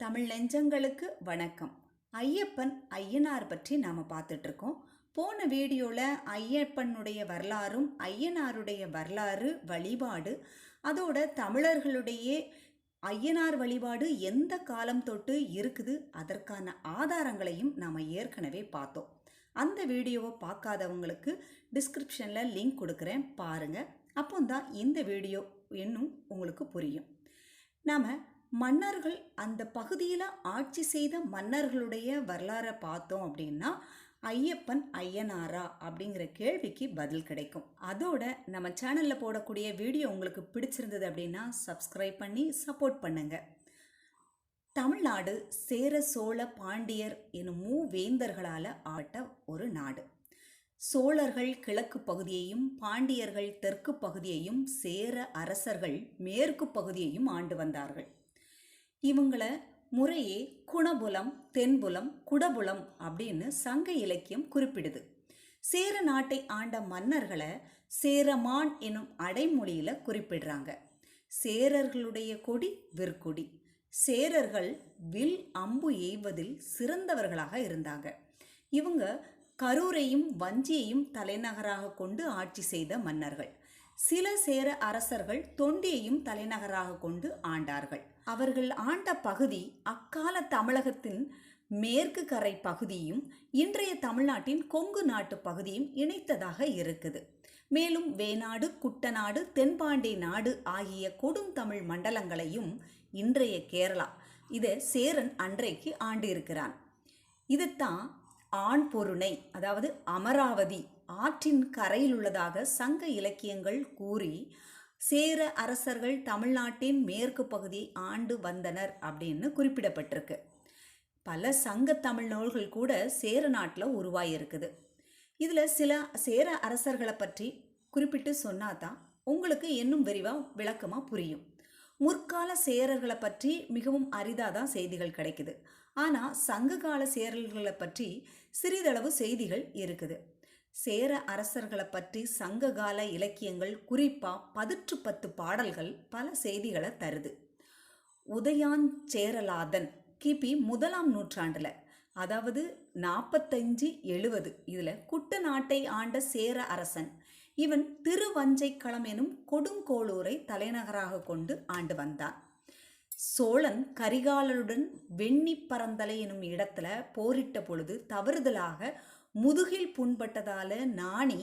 தமிழ் நெஞ்சங்களுக்கு வணக்கம். ஐயப்பன் ஐயனார் பற்றி நாம் பார்த்துட்டு இருக்கோம் போன வீடியோவில் ஐயப்பனுடைய வரலாறும் ஐயனாருடைய வரலாறு வழிபாடு அதோட தமிழர்களுடைய ஐயனார் வழிபாடு எந்த காலம் தொட்டு இருக்குது அதற்கான ஆதாரங்களையும் நாம் ஏற்கனவே பார்த்தோம். அந்த வீடியோவை பார்க்காதவங்களுக்கு டிஸ்கிரிப்ஷனில் லிங்க் கொடுக்குறேன் பாருங்கள் அப்போ தான் இந்த வீடியோ இன்னும் உங்களுக்கு புரியும். நாம் மன்னர்கள் அந்த பகுதியில் ஆட்சி செய்த மன்னர்களுடைய வரலாறை பார்த்தோம் அப்படின்னா ஐயப்பன் ஐயனாரா அப்படிங்கிற கேள்விக்கு பதில் கிடைக்கும். அதோட நம்ம சேனலில் போடக்கூடிய வீடியோ உங்களுக்கு பிடிச்சிருந்தது அப்படின்னா சப்ஸ்கிரைப் பண்ணி சப்போர்ட் பண்ணுங்க. தமிழ்நாடு சேர சோழ பாண்டியர் எனும் மூவேந்தர்களால் ஆட்ட ஒரு நாடு. சோழர்கள் கிழக்கு பகுதியையும் பாண்டியர்கள் தெற்கு பகுதியையும் சேர அரசர்கள் மேற்கு பகுதியையும் ஆண்டு வந்தார்கள். இவங்களை முறையே குணபுலம் தென்புலம் குடபுலம் அப்படின்னு சங்க இலக்கியம் குறிப்பிடுது. சேர நாட்டை ஆண்ட மன்னர்களை சேரமான் எனும் அடைமொழியில் குறிப்பிடுறாங்க. சேரர்களுடைய கொடி விற்கொடி. சேரர்கள் வில் அம்பு எய்வதில் சிறந்தவர்களாக இருந்தாங்க. இவங்க கரூரையும் வஞ்சியையும் தலைநகராக கொண்டு ஆட்சி செய்த மன்னர்கள். சில சேர அரசர்கள் தொண்டியையும் தலைநகராக கொண்டு ஆண்டார்கள். அவர்கள் ஆண்ட பகுதி அக்கால தமிழகத்தின் மேற்கு கரை பகுதியும் இன்றைய தமிழ்நாட்டின் கொங்கு நாட்டு பகுதியும் இணைத்ததாக இருக்குது. மேலும் வேநாடு குட்டநாடு தென்பாண்டி நாடு ஆகிய கொடும் தமிழ் மண்டலங்களையும் இன்றைய கேரளா இதை சேரன் அன்றைக்கு ஆண்டு இருக்கிறான் இதுதான் ஆண் பொருணை அதாவது அமராவதி ஆற்றின் கரையில் உள்ளதாக சங்க இலக்கியங்கள் கூறி சேர அரசர்கள் தமிழ்நாட்டின் மேற்கு பகுதியை ஆண்டு வந்தனர் அப்படின்னு குறிப்பிடப்பட்டிருக்கு. பல சங்க தமிழ் நூல்கள் கூட சேர நாட்டில் உருவாகியிருக்குது இதில் சில சேர அரசர்களை பற்றி குறிப்பிட்டு சொன்னாதான் உங்களுக்கு இன்னும் விரிவாக விளக்கமாக புரியும். முற்கால சேரர்களை பற்றி மிகவும் அரிதாக தான் செய்திகள் கிடைக்குது. ஆனால் சங்ககால சேரர்களை பற்றி சிறிதளவு செய்திகள் இருக்குது. சேர அரசர்களை பற்றி சங்ககால இலக்கியங்கள் குறிப்பாக பதிற்று பத்து பாடல்கள் பல செய்திகளை தருது. உதயான் சேரலாதன் கிபி முதலாம் நூற்றாண்டில் அதாவது நாற்பத்தஞ்சு எழுபது இதில் குட்ட நாட்டை ஆண்ட சேர அரசன். இவன் திருவஞ்சைக்களம் எனும் கொடுங்கோளூரை தலைநகராக கொண்டு ஆண்டு வந்தான். சோழன் கரிகாலனுடன் வெண்ணி பரந்தலை எனும் இடத்துல போரிட்ட பொழுது தவறுதலாக முதுகில் புண்பட்டதால நாணி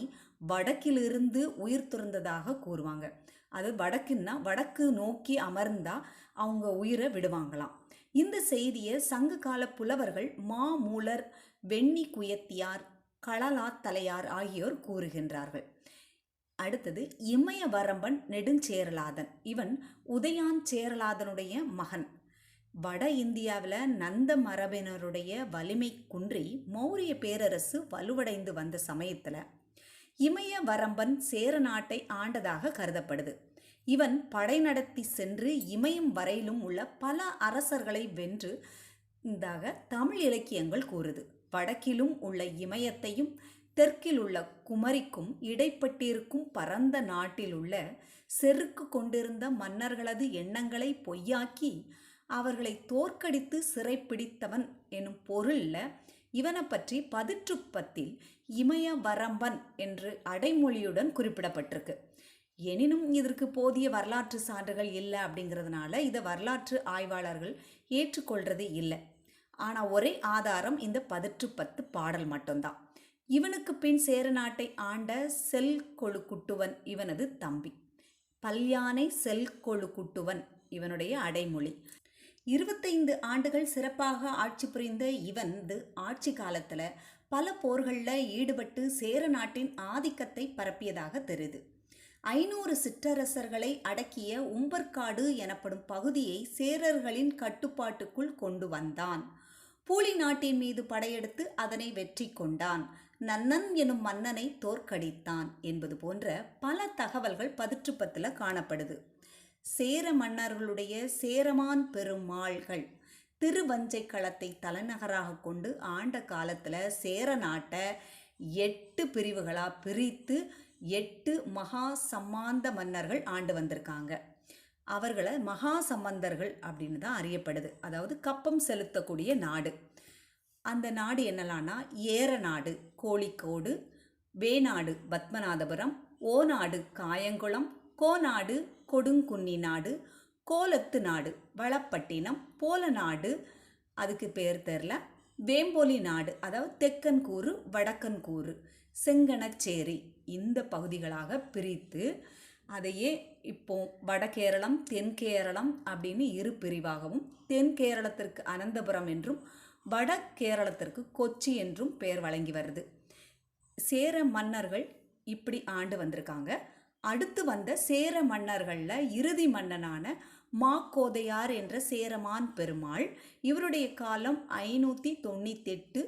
வடக்கிலிருந்து உயிர் துறந்ததாக கூறுவாங்க. அது வடக்குன்னா வடக்கு நோக்கி அமர்ந்தா அவங்க உயிரை விடுவாங்களாம். இந்த செய்தியை சங்க கால புலவர்கள் மாமூலர் வெண்ணி குயத்தியார் களலாத்தலையார் ஆகியோர் கூறுகின்றார்கள். அடுத்தது இமயவரம்பன் நெடுஞ்சேரலாதன். இவன் உதயான் சேரலாதனுடைய மகன். வட இந்தியாவில் நந்த மரபினருடைய வலிமை குன்றி மௌரிய பேரரசு வலுவடைந்து வந்த சமயத்தில் இமய வரம்பன் சேர நாட்டை ஆண்டதாக கருதப்படுது. இவன் படை நடத்தி சென்று இமயம் வரையிலும் உள்ள பல அரசர்களை வென்று இதாக தமிழ் இலக்கியங்கள் கூறுது. வடக்கிலும் உள்ள இமயத்தையும் தெற்கில் உள்ள குமரிக்கும் இடைப்பட்டிருக்கும் பரந்த நாட்டில் உள்ள செருக்கு கொண்டிருந்த மன்னர்களது எண்ணங்களை பொய்யாக்கி அவர்களை தோற்கடித்து சிறைப்பிடித்தவன் எனும் பொருளில் இவனை பற்றி பதிற்றுப்பத்தில் இமய வரம்பன் என்று அடைமொழியுடன் குறிப்பிடப்பட்டிருக்கு. எனினும் இதற்கு போதிய வரலாற்று சான்றுகள் இல்லை அப்படிங்கிறதுனால இதை வரலாற்று ஆய்வாளர்கள் ஏற்றுக்கொள்றது இல்லை. ஆனால் ஒரே ஆதாரம் இந்த பதிற்று பத்து பாடல் மட்டும்தான். இவனுக்கு பின் சேர நாட்டை ஆண்ட செல் கொழு குட்டுவன் இவனது தம்பி. பல்யானை செல் கொழு குட்டுவன் இவனுடைய அடைமொழி. இருபத்தைந்து ஆண்டுகள் சிறப்பாக ஆட்சி புரிந்த இவனது ஆட்சி காலத்தில் பல போர்களில் ஈடுபட்டு சேர நாட்டின் ஆதிக்கத்தை பரப்பியதாக தெரியுது. ஐநூறு சிற்றரசர்களை அடக்கிய உம்பர்காடு எனப்படும் பகுதியை சேரர்களின் கட்டுப்பாட்டுக்குள் கொண்டு வந்தான். பூலி நாட்டின் மீது படையெடுத்து அதனை வெற்றி கொண்டான். நன்னன் எனும் மன்னனை தோற்கடித்தான் என்பது போன்ற பல தகவல்கள் பதிற்றுப்பத்தில் காணப்படுது. சேர மன்னர்களுடைய சேரமான் பெருமாள்கள் திருவஞ்சை களத்தை தலைநகராக கொண்டு ஆண்ட காலத்தில் சேர நாட்டை எட்டு பிரிவுகளாக பிரித்து எட்டு மகா சம்மாந்த மன்னர்கள் ஆண்டு வந்திருக்காங்க. அவர்களை மகா சம்பந்தர்கள் அப்படின்னு தான் அறியப்படுது. அதாவது கப்பம் செலுத்தக்கூடிய நாடு. அந்த நாடு என்னலான்னா ஏற நாடு கோழிக்கோடு வேநாடு பத்மநாதபுரம் ஓநாடு காயங்குளம் கோநாடு கொடுங்குன்னி நாடு கோலத்து நாடு வளப்பட்டினம் போல நாடு அதுக்கு பேர் தெரில. வேம்போலி நாடு அதாவது தெக்கன் கூறு வடக்கன் கூறு செங்கனச்சேரி இந்த பகுதிகளாக பிரித்து அதையே இப்போ வடகேரளம் தென்கேரளம் அப்படின்னு இரு பிரிவாகவும் தென் கேரளத்திற்கு அனந்தபுரம் என்றும் வட கேரளத்திற்கு கொச்சி என்றும் பெயர் வழங்கி வருது. சேர மன்னர்கள் இப்படி ஆண்டு வந்திருக்காங்க. அடுத்து வந்த சேர மன்னர்களில் இறுதி மன்னனான மாக்கோதையார் என்ற சேரமான் பெருமாள். இவருடைய காலம் ஐநூற்றி தொண்ணூத்தெட்டு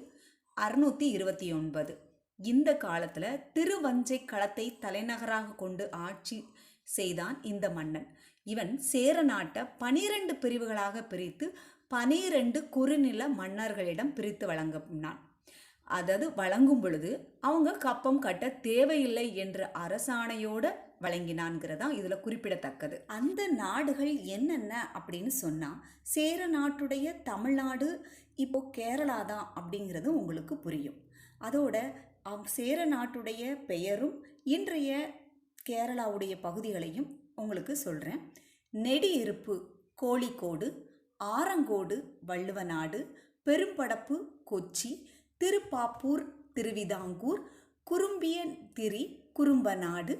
அறுநூற்றி இருபத்தி ஒன்பது இந்த காலத்தில் திருவஞ்சை களத்தை தலைநகராக கொண்டு ஆட்சி செய்தான் இந்த மன்னன். இவன் சேர நாட்டை பனிரெண்டு பிரிவுகளாக பிரித்து பனிரெண்டு குறுநில மன்னர்களிடம் பிரித்து வழங்கினான். அதாவது வழங்கும் பொழுது அவங்க கப்பம் கட்ட தேவையில்லை என்ற அரசாணையோட வழங்கினான்கிறதா இதில் குறிப்பிடத்தக்கது. அந்த நாடுகள் என்னென்ன அப்படின்னு சொன்னால் சேர நாட்டுடைய தமிழ்நாடு இப்போ கேரளா தான் அப்படிங்கிறது உங்களுக்கு புரியும். அதோட அவ் சேர நாட்டுடைய பெயரும் இன்றைய கேரளாவுடைய பகுதிகளையும் உங்களுக்கு சொல்கிறேன் நெடியிருப்பு கோழிக்கோடு ஆரங்கோடு வள்ளுவநாடு பெரும்படப்பு கொச்சி திருப்பாப்பூர் திருவிதாங்கூர் குறும்பியந்திரி குறும்பநாடு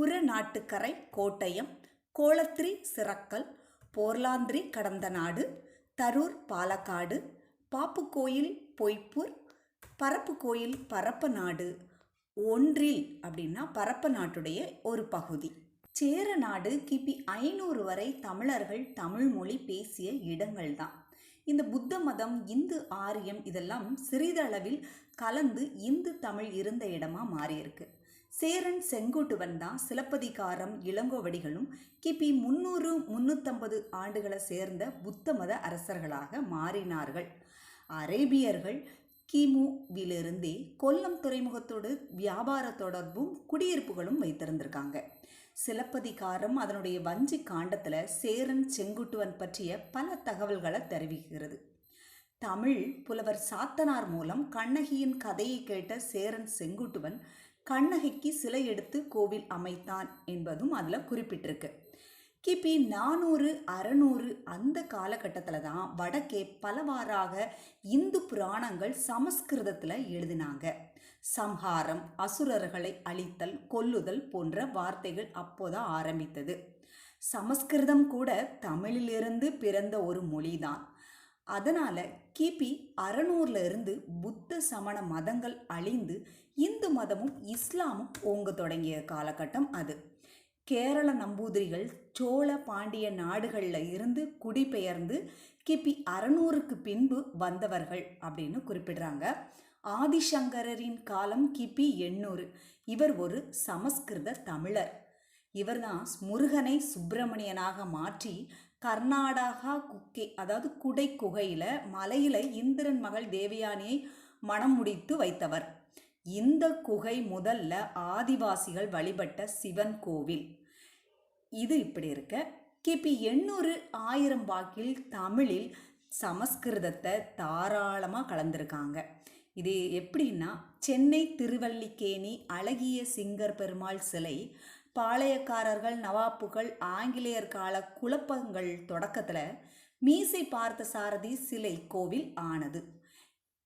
புறநாட்டுக்கரை கோட்டயம் கோலத்திரி சிறக்கல் போர்லாந்திரி கடந்த நாடு தரூர் பாலக்காடு பாப்புக்கோயில் பொய்ப்பூர் பரப்பு கோயில் பரப்ப நாடு ஒன்றில் அப்படின்னா பரப்ப நாட்டுடைய ஒரு பகுதி. சேர நாடு கிபி ஐநூறு வரை தமிழர்கள் தமிழ் மொழி பேசிய இடங்கள் தான். இந்த புத்த மதம் இந்து ஆரியம் இதெல்லாம் சிறிதளவில் கலந்து இந்து தமிழ் இருந்த இடமா மாறியிருக்கு. சேரன் செங்குட்டுவன் தான் சிலப்பதிகாரம் இளங்கோவடிகளும் கிபி முந்நூறு முன்னூற்றம்பது ஆண்டுகளை சேர்ந்த புத்த மத அரசர்களாக மாறினார்கள். அரேபியர்கள் கிமுவிலிருந்தே கொல்லம் துறைமுகத்தோடு வியாபார தொடர்பும் குடியிருப்புகளும் வைத்திருந்திருக்காங்க. சிலப்பதிகாரம் அதனுடைய வஞ்சி காண்டத்தில் சேரன் செங்குட்டுவன் பற்றிய பல தகவல்களை தெரிவிக்கிறது. தமிழ் புலவர் சாத்தனார் மூலம் கண்ணகியின் கதையை கேட்ட சேரன் செங்குட்டுவன் கண்ணகிக்கு சிலை எடுத்து கோவில் அமைத்தான் என்பதும் அதில் குறிப்பிட்டிருக்கு. கிபி நானூறு அறநூறு அந்த காலகட்டத்தில் தான் வடக்கே பலவாறாக இந்து புராணங்கள் சமஸ்கிருதத்தில் எழுதினாங்க. சம்ஹாரம் அசுரர்களை அழித்தல் கொல்லுதல் போன்ற வார்த்தைகள் அப்போதான் ஆரம்பித்தது. சமஸ்கிருதம் கூட தமிழிலிருந்து பிறந்த ஒரு மொழிதான். அதனால் கிபி அறநூறுல இருந்து புத்த சமண மதங்கள் அழிந்து இந்து மதமும் இஸ்லாமும் ஓங்க தொடங்கிய காலகட்டம் அது. கேரள நம்பூதிரிகள் சோழ பாண்டிய நாடுகளில் இருந்து குடிபெயர்ந்து கிபி அறநூறுக்கு பின்பு வந்தவர்கள் அப்படின்னு குறிப்பிடுறாங்க. ஆதிசங்கரரின் காலம் கிபி எண்ணூறு. இவர் ஒரு சமஸ்கிருத தமிழர். இவர்தான் முருகனை சுப்பிரமணியனாக மாற்றி கர்நாடகா குக்கே அதாவது குடை குகையில் மலையில் இந்திரன் மகள் தேவயானியை மணம் முடித்து வைத்தவர். இந்த குகை முதல்ல ஆதிவாசிகள் வழிபட்ட சிவன் கோவில். இது இப்படி இருக்க கிபி எண்ணூறு ஆயிரம் வாக்கில் தமிழில் சமஸ்கிருதத்தை தாராளமாக கலந்துருக்காங்க. இது எப்படின்னா சென்னை திருவல்லிக்கேணி அழகிய சிங்கர் பெருமாள் சிலை பாளையக்காரர்கள் நவாப்புகள் ஆங்கிலேயர் கால குழப்பங்கள் தொடக்கத்தில் மீசை பார்த்த சாரதி சிலை கோவில் ஆனது.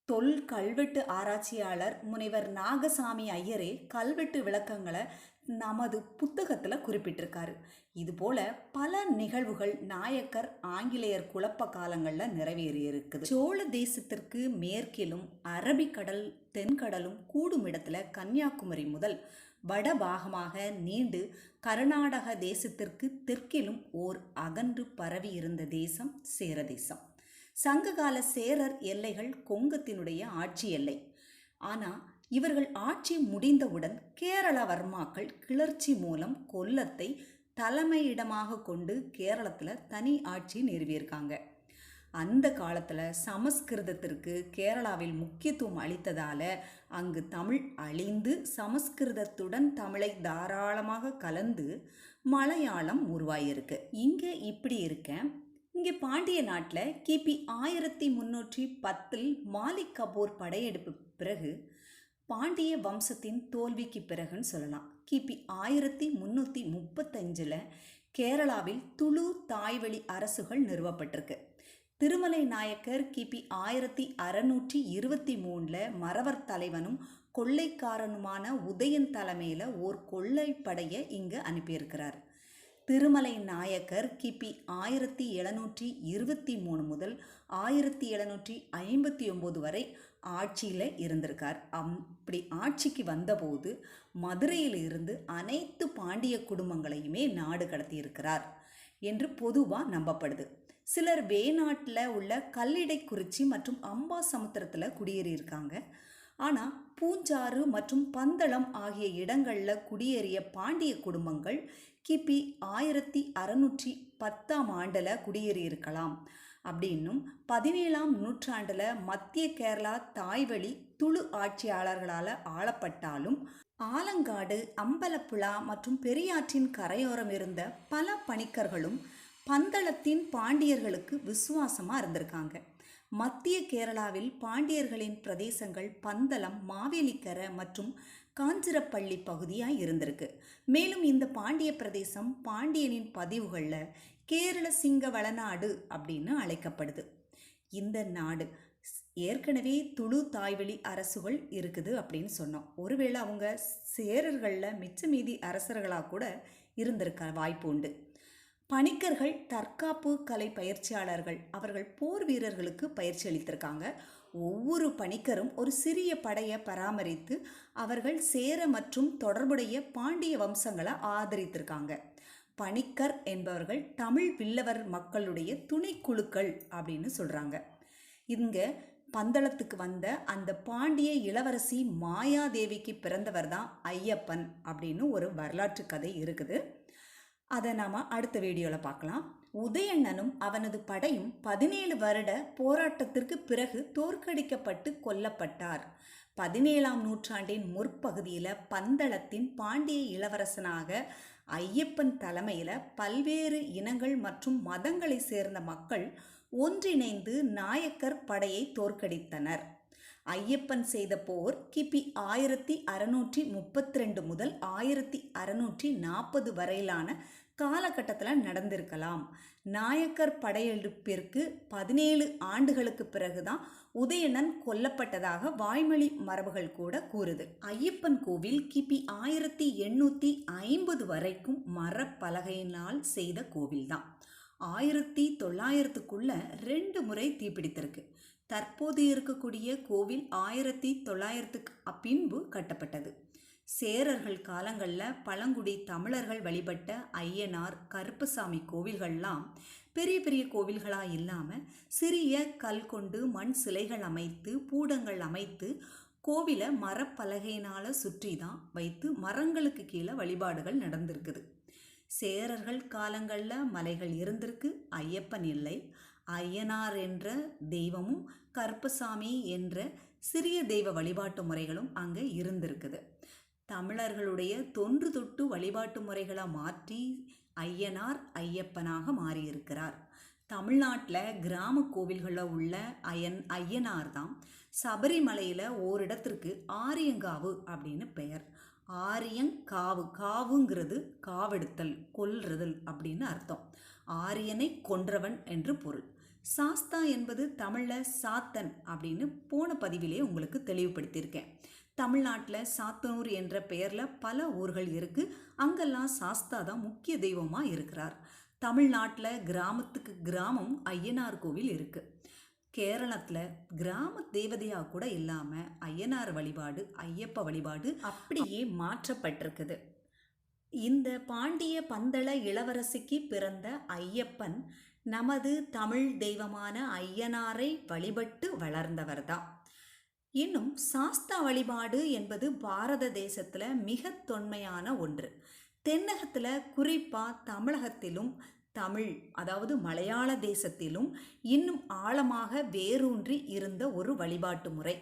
தொல் கல்வெட்டு ஆராய்ச்சியாளர் முனைவர் நாகசாமி ஐயரே கல்வெட்டு விளக்கங்களை நமது புத்தகத்தில் குறிப்பிட்டிருக்காரு. இதுபோல பல நிகழ்வுகள் நாயக்கர் ஆங்கிலேயர் குழப்ப காலங்களில் நிறைவேறி இருக்குது சோழ தேசத்திற்கு மேற்கிலும் அரபிக்கடல் தென்கடலும் கூடும் இடத்துல கன்னியாகுமரி முதல் வடபாகமாக நீண்டு கர்நாடக தேசத்திற்கு தெற்கிலும் ஓர் அகன்று பரவி இருந்த தேசம் சேர தேசம். சங்ககால சேரர் எல்லைகள் கொங்கத்தினுடைய ஆட்சி எல்லை. ஆனால் இவர்கள் ஆட்சி முடிந்தவுடன் கேரள வர்மாக்கள் கிளர்ச்சி மூலம் கொல்லத்தை தலைமையிடமாக கொண்டு கேரளத்தில் தனி ஆட்சி நிறுவியிருக்காங்க. அந்த காலத்தில் சமஸ்கிருதத்திற்கு கேரளாவில் முக்கியத்துவம் அளித்ததால் அங்கு தமிழ் அழிந்து சமஸ்கிருதத்துடன் தமிழை தாராளமாக கலந்து மலையாளம் உருவாயிருக்கு. இங்கே இப்படி இருக்க இங்கே பாண்டிய நாட்டில் கிபி ஆயிரத்தி முன்னூற்றி பத்தில் மாலிக் கபூர் படையெடுப்பு பிறகு பாண்டிய வம்சத்தின் தோல்விக்கு பிறகுன்னு சொல்லலாம். கிபி ஆயிரத்தி முந்நூற்றி முப்பத்தஞ்சில் கேரளாவில் துளு தாய்வழி அரசுகள் நிறுவப்பட்டிருக்கு. திருமலை நாயக்கர் கிபி ஆயிரத்தி அறநூற்றி இருபத்தி மூணில் மறவர் தலைவனும் கொள்ளைக்காரனுமான உதயன் தலைமையில் ஓர் கொள்ளைப்படையை இங்கு அனுப்பியிருக்கிறார். திருமலை நாயக்கர் கிபி ஆயிரத்தி எழுநூற்றி இருபத்தி மூணு முதல் ஆயிரத்தி எழுநூற்றி ஐம்பத்தி ஒம்பது வரை ஆட்சியில் இருந்திருக்கார். அப்படி ஆட்சிக்கு வந்தபோது மதுரையில் இருந்து அனைத்து பாண்டிய குடும்பங்களையுமே நாடு கடத்தியிருக்கிறார் என்று பொதுவாக நம்பப்படுது. சிலர் வேநாட்டில் உள்ள கல்லிடைக்குறிச்சி மற்றும் அம்பா சமுத்திரத்தில் குடியேறியிருக்காங்க. ஆனால் பூஞ்சாறு மற்றும் பந்தளம் ஆகிய இடங்களில் குடியேறிய பாண்டிய குடும்பங்கள் கிபி ஆயிரத்தி அறநூற்றி பத்தாம் ஆண்டில் குடியேறியிருக்கலாம். அப்படின்னும் பதினேழாம் நூற்றாண்டில் மத்திய கேரளா தாய்வழி துளு ஆட்சியாளர்களால் ஆளப்பட்டாலும் ஆலங்காடு அம்பலப்புழா மற்றும் பெரியாற்றின் கரையோரம் இருந்த பல பணிக்கர்களும் பந்தளத்தின் பாண்டியர்களுக்கு விசுவாசமாக இருந்திருக்காங்க. மத்திய கேரளாவில் பாண்டியர்களின் பிரதேசங்கள் பந்தளம் மாவேலிக்கரை மற்றும் காஞ்சிரப்பள்ளி பகுதியாக இருந்திருக்கு. மேலும் இந்த பாண்டிய பிரதேசம் பாண்டியனின் பதிவுகளில் கேரள சிங்க வளநாடு அப்படின்னு அழைக்கப்படுது. இந்த நாடு ஏற்கனவே துளு தாய்வழி அரசுகள் இருக்குது அப்படின்னு சொன்னோம். ஒருவேளை அவங்க சேரர்களில் மிச்ச மீதி அரசர்களாக கூட இருந்திருக்க வாய்ப்பு உண்டு. பணிக்கர்கள் தற்காப்பு கலை பயிற்சியாளர்கள் அவர்கள் போர் வீரர்களுக்கு பயிற்சி அளித்திருக்காங்க. ஒவ்வொரு பணிக்கரும் ஒரு சிறிய படையை பராமரித்து அவர்கள் சேர மற்றும் தொடர்புடைய பாண்டிய வம்சங்களை ஆதரித்திருக்காங்க. பணிக்கர் என்பவர்கள் தமிழ் வில்லவர் மக்களுடைய துணைக்குழுக்கள் அப்படின்னு சொல்கிறாங்க இங்கே பந்தளத்துக்கு வந்த அந்த பாண்டிய இளவரசி மாயாதேவிக்கு பிறந்தவர் தான் ஐயப்பன் அப்படின்னு ஒரு வரலாற்று கதை இருக்குது. அதை நாம் அடுத்த வீடியோவில் பார்க்கலாம். உதயண்ணனும் அவனது படையும் பதினேழு வருட போராட்டத்திற்கு பிறகு தோற்கடிக்கப்பட்டு கொல்லப்பட்டார். பதினேழாம் நூற்றாண்டின் முற்பகுதியில் பந்தளத்தின் பாண்டிய இளவரசனாக ஐயப்பன் தலைமையில் பல்வேறு இனங்கள் மற்றும் மதங்களை சேர்ந்த மக்கள் ஒன்றிணைந்து நாயக்கர் படையை தோற்கடித்தனர். ஐயப்பன் செய்த போர் கிபி ஆயிரத்தி அறுநூற்றி முப்பத்தி ரெண்டு முதல் ஆயிரத்தி அறுநூற்றி நாற்பது வரையிலான காலகட்டத்தில் நடந்திருக்கலாம். நாயக்கர் படையெடுப்பிற்கு பதினேழு ஆண்டுகளுக்கு பிறகுதான் உதயணன் கொல்லப்பட்டதாக வாய்மொழி மரபுகள் கூட கூறுது. ஐயப்பன் கோவில் கிபி ஆயிரத்தி எண்ணூற்றி ஐம்பது வரைக்கும் மரப்பலகையினால் செய்த கோவில்தான். ஆயிரத்தி தொள்ளாயிரத்துக்குள்ள ரெண்டு முறை தீப்பிடித்திருக்கு. தற்போது இருக்கக்கூடிய கோவில் ஆயிரத்தி தொள்ளாயிரத்துக்கு பின்பு கட்டப்பட்டது. சேரர்கள் காலங்களில் பழங்குடி தமிழர்கள் வழிபட்ட ஐயனார் கருப்பசாமி கோவில்கள்லாம் பெரிய பெரிய கோவில்களாக இல்லாமல் சிறிய கல் கொண்டு மண் சிலைகள் அமைத்து பூடங்கள் அமைத்து கோவிலை மரப்பலகையினால் சுற்றி தான் வைத்து மரங்களுக்கு கீழே வழிபாடுகள் நடந்திருக்குது. சேரர்கள் காலங்களில் மலைகள் இருந்திருக்கு ஐயப்பன் இல்லை. ஐயனார் என்ற தெய்வமும் கருப்பசாமி என்ற சிறிய தெய்வ வழிபாட்டு முறைகளும் அங்கே இருந்திருக்குது. தமிழர்களுடைய தொன்று தொட்டு வழிபாட்டு முறைகளை மாற்றி ஐயனார் ஐயப்பனாக மாறியிருக்கிறார். தமிழ்நாட்டில் கிராம கோவில்களில் உள்ள ஐயன் ஐயனார் தான் சபரிமலையில் ஓரிடத்திற்கு ஆரியங்காவு அப்படின்னு பெயர். ஆரியங்காவு காவுங்கிறது காவெடுத்தல் கொல்றுதல் அப்படின்னு அர்த்தம். ஆரியனை கொன்றவன் என்று பொருள். சாஸ்தா என்பது தமிழில் சாத்தன் அப்படின்னு போன பதிவிலே உங்களுக்கு தெளிவுபடுத்தியிருக்கேன். தமிழ்நாட்டில் சாத்தனூர் என்ற பெயரில் பல ஊர்கள் இருக்குது அங்கெல்லாம் சாஸ்தா தான் முக்கிய தெய்வமாக இருக்கிறார். தமிழ்நாட்டில் கிராமத்துக்கு கிராமம் ஐயனார் கோவில் இருக்குது கேரளத்தில் கிராம தேவதையாக கூட இல்லாமல் ஐயனார் வழிபாடு ஐயப்ப வழிபாடு அப்படியே மாற்றப்பட்டிருக்குது. இந்த பாண்டிய பந்தள இளவரசிக்கு பிறந்த ஐயப்பன் நமது தமிழ் தெய்வமான ஐயனாரை வழிபட்டு வளர்ந்தவர்தான் இன்னும் சாஸ்தா வழிபாடு என்பது பாரத தேசத்தில் மிக தொன்மையான ஒன்று. தென்னகத்தில் குறிப்பாக தமிழகத்திலும் தமிழ் அதாவது மலையாள தேசத்திலும் இன்னும் ஆழமாக வேரூன்றி இருந்த ஒரு வழிபாட்டு முறை.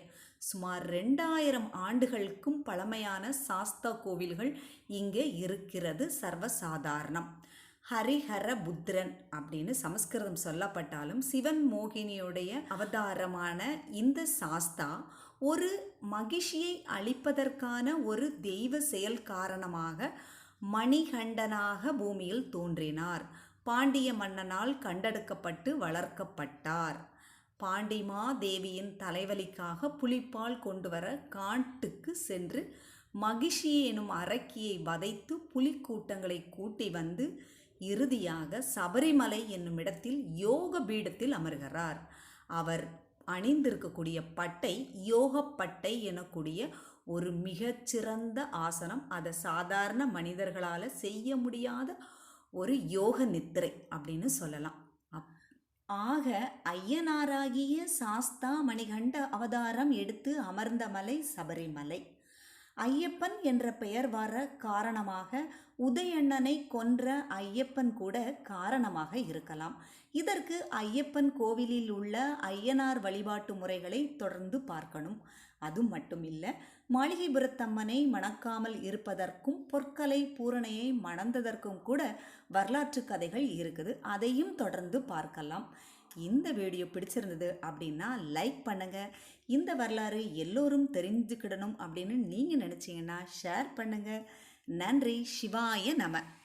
சுமார் ரெண்டாயிரம் ஆண்டுகளுக்கும் பழமையான சாஸ்தா கோவில்கள் இங்கே இருக்கிறது சர்வசாதாரணம். ஹரிஹர புத்திரன் அப்படின்னு சமஸ்கிருதம் சொல்லப்பட்டாலும் சிவன் மோகினியுடைய அவதாரமான இந்த சாஸ்தா ஒரு மகிழ்ச்சியை அளிப்பதற்கான ஒரு தெய்வ செயல் காரணமாக மணிகண்டனாக பூமியில் தோன்றினார். பாண்டிய மன்னனால் கண்டெடுக்கப்பட்டு வளர்க்கப்பட்டார். பாண்டிமா தேவியின் தலைவலிக்காக புலிப்பால் கொண்டு வர காட்டுக்கு சென்று மகிஷி எனும் அரக்கியை வதைத்து புலிக்கூட்டங்களை கூட்டி வந்து இறுதியாக சபரிமலை என்னும் இடத்தில் யோக பீடத்தில் அமர்கிறார். அவர் அணிந்திருக்கக்கூடிய பட்டை யோக பட்டை எனக்கூடிய ஒரு மிகச்சிறந்த ஆசனம். அதை சாதாரண மனிதர்களால் செய்ய முடியாத ஒரு யோக நித்திரை அப்படின்னு சொல்லலாம். அப்- ஆக ஐயனாராகிய சாஸ்தா மணிகண்ட அவதாரம் எடுத்து அமர்ந்த மலை சபரிமலை. ஐயப்பன் என்ற பெயர் வர காரணமாக உதயண்ணனை கொன்ற ஐயப்பன் கூட காரணமாக இருக்கலாம். இதற்கு ஐயப்பன் கோவிலில் உள்ள ஐயனார் வழிபாட்டு முறைகளை தொடர்ந்து பார்க்கணும். அது மட்டும் இல்லை மாளிகைபுரத்தம்மனை மணக்காமல் இருப்பதற்கும் பொற்கலை பூரணையை மணந்ததற்கும் கூட வரலாற்று கதைகள் இருக்குது. அதையும் தொடர்ந்து பார்க்கலாம். இந்த வீடியோ பிடிச்சிருந்தது அப்படின்னா லைக் பண்ணுங்க. இந்த வரலாறு எல்லோரும் தெரிஞ்சுக்கிடணும் அப்படின்னு நீங்கள் நினச்சிங்கன்னா ஷேர் பண்ணுங்க. நன்றி. சிவாய நம.